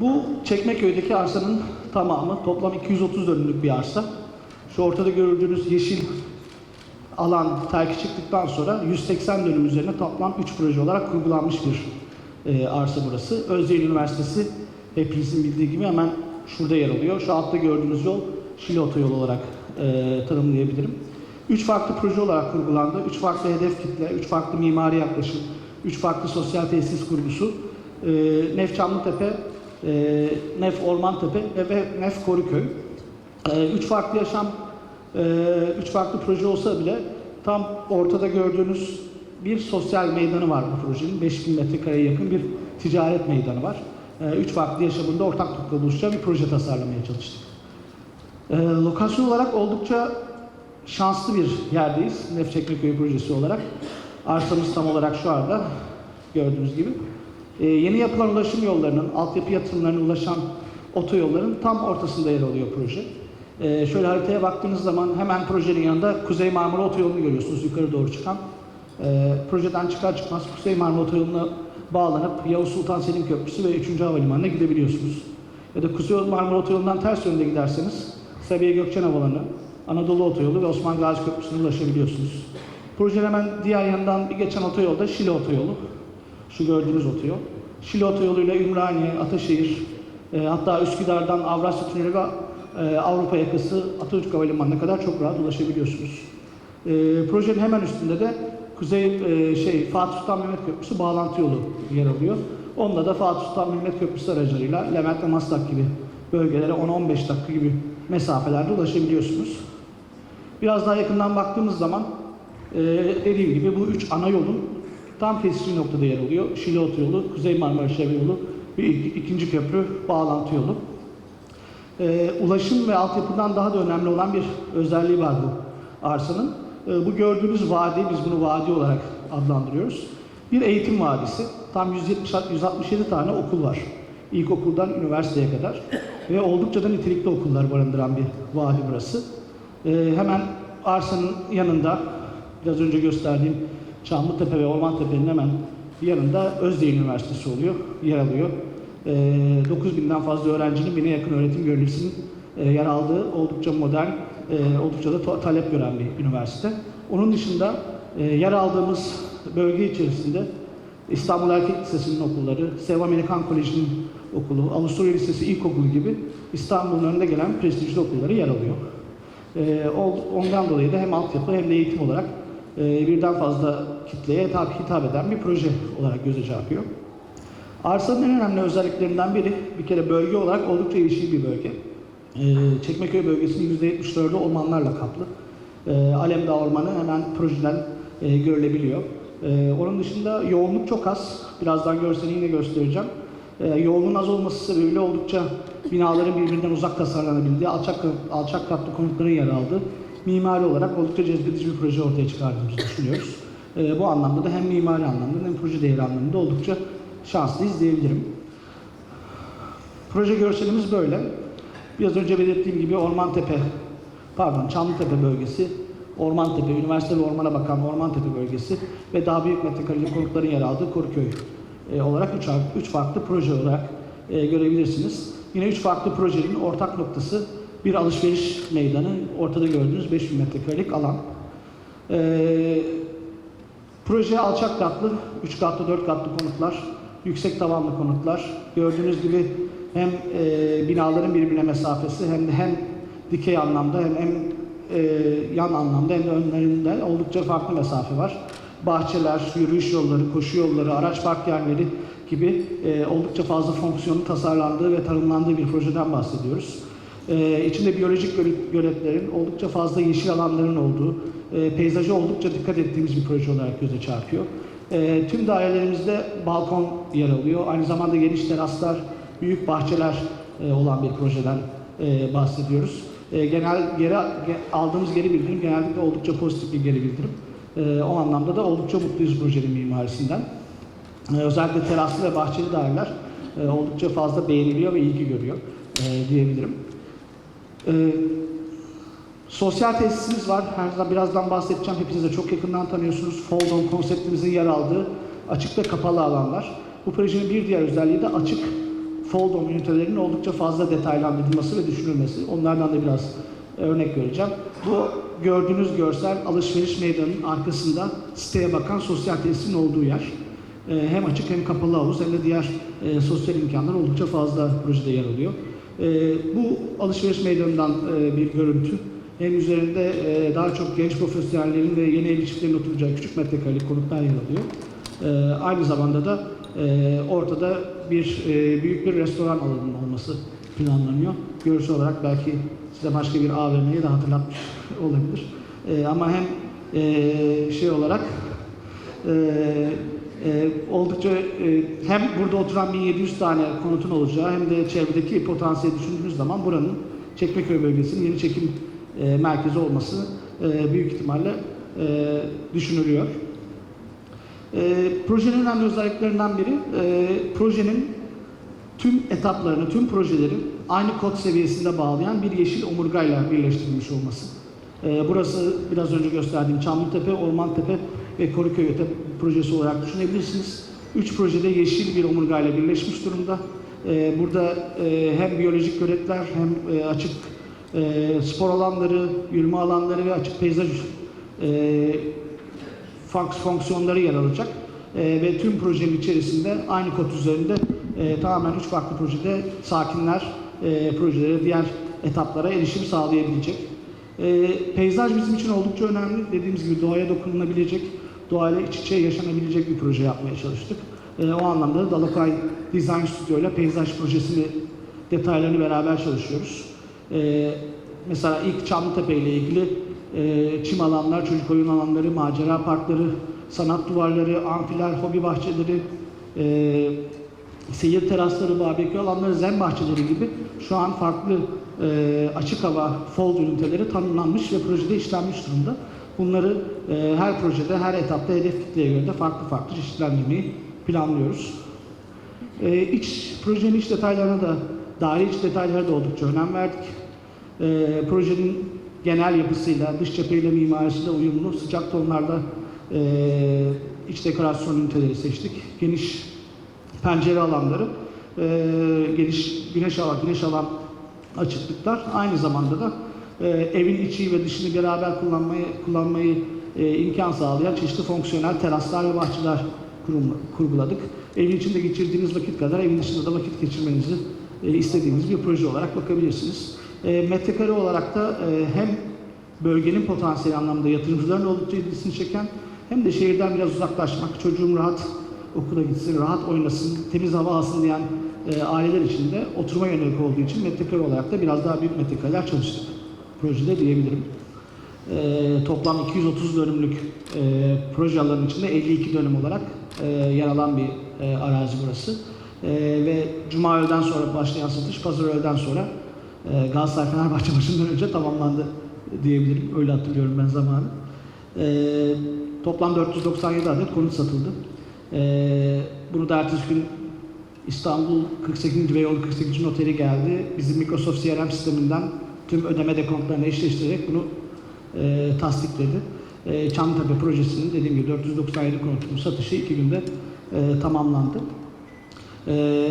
Bu Çekmeköy'deki arsanın tamamı toplam 230 dönümlük bir arsa. Şu ortada gördüğünüz yeşil alan terki çıktıktan sonra 180 dönüm üzerine toplam 3 proje olarak kurgulanmış bir e, arsa burası. Özyeğin Üniversitesi hepinizin bildiği gibi hemen şurada yer alıyor. Şu altta gördüğünüz yol Şili Otoyolu olarak e, tanımlayabilirim. Üç farklı proje olarak kurgulandı. Üç farklı hedef kitle, üç farklı mimari yaklaşım, üç farklı sosyal tesis kurgusu. E, Nef Çamlıtepe, e, Nef Ormantepe ve- Nef Koruköy. E, üç farklı yaşam, e, üç farklı proje olsa bile tam ortada gördüğünüz bir sosyal meydanı var bu projenin. 5000 metrekareye yakın bir ticaret meydanı var. E, üç farklı yaşamında ortak noktada buluşacağı bir proje tasarlamaya çalıştık. E, lokasyon olarak oldukça şanslı bir yerdeyiz. Nef Çekmeköy projesi olarak. Arsamız tam olarak şu anda gördüğünüz gibi. E, yeni yapılan ulaşım yollarının, altyapı yatırımlarına ulaşan otoyolların tam ortasında yer alıyor proje. E, şöyle haritaya baktığınız zaman hemen projenin yanında Kuzey Marmara Otoyolu'nu görüyorsunuz yukarı doğru çıkan. E, projeden çıkar çıkmaz Kuzey Marmara Otoyolu'na bağlanıp Yavuz Sultan Selim Köprüsü ve 3. Havalimanı'na gidebiliyorsunuz. Ya da Kuzey Marmara Otoyolu'ndan ters yönde giderseniz Sabiha Gökçen Havalanı, Anadolu Otoyolu ve Osman Gazi Köprüsü'ne ulaşabiliyorsunuz. Projenin hemen diğer yanından bir geçen otoyolda Şile Otoyolu. Şu gördüğünüz otoyol. Şile Otoyolu'yla Ümraniye, Ataşehir, e, hatta Üsküdar'dan Avrasya Tüneli ve e, Avrupa yakası Atatürk Havalimanı'na kadar çok rahat ulaşabiliyorsunuz. E, projenin hemen üstünde de Kuzey e, şey Fatih Sultan Mehmet Köprüsü bağlantı yolu yer alıyor. Onunla da Fatih Sultan Mehmet Köprüsü aracılığıyla Levent ve Maslak gibi bölgelere 10-15 dakika gibi mesafelerde ulaşabiliyorsunuz. Biraz daha yakından baktığımız zaman e, dediğim gibi bu üç ana yolun tam kesişim noktada yer alıyor. Şile Otoyolu, Kuzey Marmara Şehir Yolu ve ik- ikinci köprü bağlantı yolu. E, ulaşım ve altyapıdan daha da önemli olan bir özelliği var bu arsanın. E, bu gördüğünüz vadi, biz bunu vadi olarak adlandırıyoruz. Bir eğitim vadisi. Tam 170, 167 tane okul var. İlkokuldan üniversiteye kadar. Ve oldukça da nitelikli okullar barındıran bir vadi burası. E, hemen arsanın yanında, biraz önce gösterdiğim Çamlıtepe ve Ormantepe'nin hemen yanında Özyeğin Üniversitesi oluyor, yer alıyor. E, 9000'den fazla öğrencinin bine yakın öğretim görevlisinin e, yer aldığı oldukça modern, e, oldukça da ta- talep gören bir üniversite. Onun dışında e, yer aldığımız bölge içerisinde İstanbul Erkek Lisesi'nin okulları, Sev Amerikan Koleji'nin okulu, Avusturya Lisesi İlkokulu gibi İstanbul'un önünde gelen prestijli okulları yer alıyor. E, ondan dolayı da hem altyapı hem de eğitim olarak e, birden fazla kitleye hitap, eden bir proje olarak göze çarpıyor. Arsanın en önemli özelliklerinden biri bir kere bölge olarak oldukça yeşil bir bölge. Ee, Çekmeköy bölgesinin %74'ü ormanlarla kaplı. Ee, Alemdağ Ormanı hemen projeden e, görülebiliyor. Ee, onun dışında yoğunluk çok az. Birazdan görseli yine göstereceğim. Ee, yoğunluğun az olması sebebiyle oldukça binaların birbirinden uzak tasarlanabildiği, alçak, alçak katlı konutların yer aldığı mimari olarak oldukça cezbedici bir proje ortaya çıkardığımızı düşünüyoruz. Ee, bu anlamda da hem mimari anlamda hem proje değeri anlamında oldukça şanslıyız diyebilirim. Proje görselimiz böyle. Biraz önce belirttiğim gibi Ormantepe, pardon Çamlıtepe bölgesi, Ormantepe, üniversite ve ormana bakan Ormantepe bölgesi ve daha büyük metrekareli konutların yer aldığı Koruköy e, olarak üç, ar- üç farklı proje olarak e, görebilirsiniz. Yine üç farklı projenin ortak noktası bir alışveriş meydanı, ortada gördüğünüz 5000 metrekarelik alan. E, Proje alçak katlı, 3 katlı, 4 katlı konutlar, yüksek tavanlı konutlar. Gördüğünüz gibi hem e, binaların birbirine mesafesi hem de hem dikey anlamda hem, hem e, yan anlamda hem de önlerinde oldukça farklı mesafe var. Bahçeler, yürüyüş yolları, koşu yolları, araç park yerleri gibi e, oldukça fazla fonksiyonun tasarlandığı ve tanımlandığı bir projeden bahsediyoruz. Ee, içinde biyolojik göl- göletlerin, oldukça fazla yeşil alanların olduğu, e, peyzaja oldukça dikkat ettiğimiz bir proje olarak göze çarpıyor. Ee, tüm dairelerimizde balkon yer alıyor. Aynı zamanda geniş teraslar, büyük bahçeler e, olan bir projeden e, bahsediyoruz. E, genel geri ge- aldığımız geri bildirim genellikle oldukça pozitif bir geri bildirim. E, o anlamda da oldukça mutluyuz projenin mimarisinden. Ee, özellikle teraslı ve bahçeli daireler e, oldukça fazla beğeniliyor ve ilgi görüyor e, diyebilirim. Ee, sosyal tesisimiz var. Her birazdan bahsedeceğim. Hepiniz çok yakından tanıyorsunuz. Foldon konseptimizin yer aldığı açık ve kapalı alanlar. Bu projenin bir diğer özelliği de açık Foldom ünitelerinin oldukça fazla detaylandırılması ve düşünülmesi. Onlardan da biraz örnek vereceğim. Bu gördüğünüz görsel alışveriş meydanının arkasında siteye bakan sosyal tesisin olduğu yer. Ee, hem açık hem kapalı havuz hem de diğer e, sosyal imkanlar oldukça fazla projede yer alıyor. Ee, bu alışveriş meydanından e, bir görüntü. Hem üzerinde e, daha çok genç profesyonellerin ve yeni evli çiftlerin oturacağı küçük metrekarelik konutlar yer alıyor. Ee, aynı zamanda da e, ortada bir e, büyük bir restoran alanının olması planlanıyor. Görsel olarak belki size başka bir AVM'yi de hatırlatmış olabilir. E, ama hem e, şey olarak e, e, oldukça e, hem burada oturan 1700 tane konutun olacağı hem de çevredeki potansiyeli düşündüğünüz zaman buranın Çekmeköy bölgesinin yeni çekim e, merkezi olması e, büyük ihtimalle e, düşünülüyor. E, projenin önemli özelliklerinden biri e, projenin tüm etaplarını, tüm projeleri aynı kod seviyesinde bağlayan bir yeşil omurgayla birleştirilmiş olması. E, burası biraz önce gösterdiğim Çamlıtepe, Ormantepe ve Koruköy Öte projesi olarak düşünebilirsiniz. Üç projede yeşil bir omurgayla birleşmiş durumda. E, burada e, hem biyolojik göletler hem e, açık e, spor alanları, yürüme alanları ve açık peyzaj e, fonksiyonları yer alacak. E, ve tüm projenin içerisinde aynı kod üzerinde e, tamamen üç farklı projede sakinler e, projelere, diğer etaplara erişim sağlayabilecek. E, peyzaj bizim için oldukça önemli. Dediğimiz gibi doğaya dokunulabilecek, doğayla iç içe yaşanabilecek bir proje yapmaya çalıştık. E, o anlamda da Dalakay Design Studio ile peyzaj projesini detaylarını beraber çalışıyoruz. E, mesela ilk Çamlıtepe ile ilgili e, çim alanlar, çocuk oyun alanları, macera parkları, sanat duvarları, amfiler, hobi bahçeleri, e, seyir terasları, barbekü alanları, zen bahçeleri gibi şu an farklı e, açık hava fold üniteleri tanımlanmış ve projede işlenmiş durumda. Bunları e, her projede, her etapta hedef kitleye göre de farklı farklı çeşitlendirmeyi planlıyoruz. E, iç, projenin iç detaylarına da, daire iç detaylara da oldukça önem verdik. E, projenin genel yapısıyla, dış cepheyle mimarisiyle uyumlu, sıcak tonlarda e, iç dekorasyon üniteleri seçtik. Geniş pencere alanları, e, geniş güneş alan, güneş alan açıklıklar. Aynı zamanda da e, evin içi ve dışını beraber kullanmayı kullanmayı e, imkan sağlayan çeşitli fonksiyonel teraslar ve bahçeler kurum, kurguladık. Evin içinde geçirdiğiniz vakit kadar evin dışında da vakit geçirmenizi e, istediğiniz bir proje olarak bakabilirsiniz. E, metrekare olarak da e, hem bölgenin potansiyel anlamda yatırımcıların oldukça ilgisini çeken hem de şehirden biraz uzaklaşmak, çocuğum rahat okula gitsin, rahat oynasın, temiz hava alsın diyen e, aileler için de oturma yönelik olduğu için metrekare olarak da biraz daha büyük metrekareler çalıştık projede diyebilirim. E, toplam 230 dönümlük e, proje alanının içinde 52 dönüm olarak e, yer alan bir e, arazi burası. E, ve Cuma öğleden sonra başlayan satış, Pazar öğleden sonra e, Galatasaray Fenerbahçe maçından önce tamamlandı diyebilirim. Öyle hatırlıyorum ben zamanı. E, toplam 497 adet konut satıldı. E, bunu da ertesi gün İstanbul 48. Beyoğlu 48. noteri geldi. Bizim Microsoft CRM sisteminden tüm ödeme dekontlarını eşleştirerek bunu e, tasdikledi. E, Çamlıtepe projesinin dediğim gibi 497 konutun satışı iki günde e, tamamlandı. E,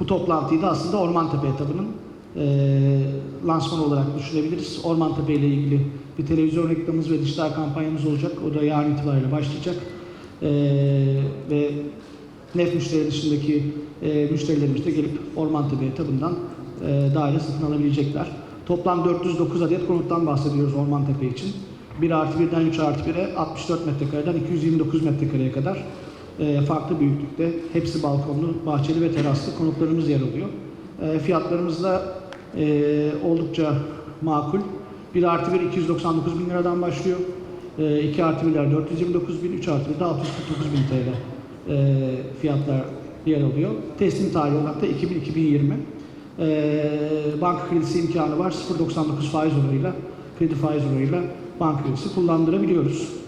bu toplantıyı da aslında Ormantepe etabının e, lansman olarak düşünebiliriz. Ormantepe ile ilgili bir televizyon reklamımız ve dijital kampanyamız olacak. O da yarın itibariyle başlayacak. E, ve NEF müşteri dışındaki e, müşterilerimiz de gelip Ormantepe etabından e, daire satın alabilecekler. Toplam 409 adet konuttan bahsediyoruz Ormantepe için. 1 artı 1'den 3 artı 1'e 64 metrekareden 229 metrekareye kadar e, farklı büyüklükte hepsi balkonlu, bahçeli ve teraslı konutlarımız yer alıyor. E, fiyatlarımız da e, oldukça makul. 1 artı 1 299 bin liradan başlıyor. E, 2 artı 1'ler 429 bin, 3 artı 1 de 649 bin TL e, fiyatlar yer alıyor. Teslim tarihi olarak da 2000-2020. E, banka kredisi imkanı var. 0.99 faiz oranıyla, kredi faiz oranıyla banka kredisi kullandırabiliyoruz.